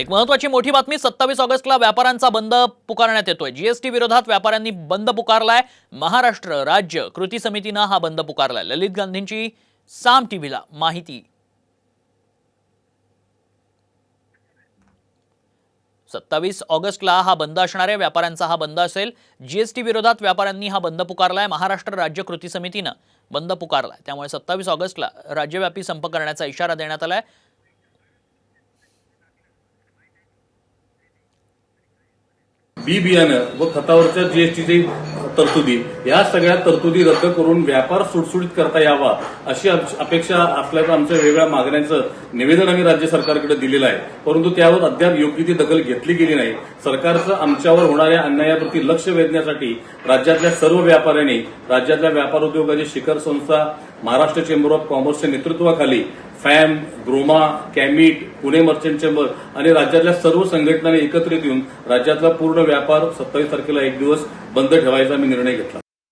एक महत्वाची मोठी बातमी सत्तावीस ऑगस्टला व्यापाऱ्यांचा बंद पुकारण्यात येतोय. जीएसटी विरोधात व्यापाऱ्यांनी बंद पुकारलाय. महाराष्ट्र राज्य कृती समितीनं हा बंद पुकारलाय. ललित गांधींची साम टीव्हीला माहिती. सत्तावीस ऑगस्टला हा बंद असणार आहे व्यापाऱ्यांचा हा बंद असेल. जीएसटी विरोधात व्यापाऱ्यांनी हा बंद पुकारलाय. महाराष्ट्र राज्य कृती समितीनं बंद पुकारलाय. त्यामुळे सत्तावीस ऑगस्टला राज्यव्यापी संप करण्याचा इशारा देण्यात आलाय. बी बियाणं व खतावरच्या जीएसटीची तरतुदी या सगळ्या तरतुदी रद्द करून व्यापार सुटसुटीत करता यावा अशी अप- अपेक्षा असल्याचं आमच्या वेगळ्या मागण्यांचं निवेदन आम्ही राज्य सरकारकडे दिलेलं आहे. परंतु त्यावर अद्याप योग्य ती दखल घेतली गेली नाही. सरकारचं आमच्यावर होणाऱ्या अन्यायाप्रती लक्ष वेधण्यासाठी राज्यातल्या सर्व व्यापाऱ्यांनी राज्यातल्या व्यापार उद्योगाची शिखर संस्था महाराष्ट्र चेंबर ऑफ कॉमर्सच्या नेतृत्वाखाली फॅम ग्रोमा कॅमिट पुणे मर्चंट चेंबर आणि राज्यातल्या सर्व संघटनांनी एकत्रित येऊन राज्यातला पूर्ण व्यापार सत्तावीस तारखेला एक दिवस बंद ठेवायचा मी निर्णय घेतला.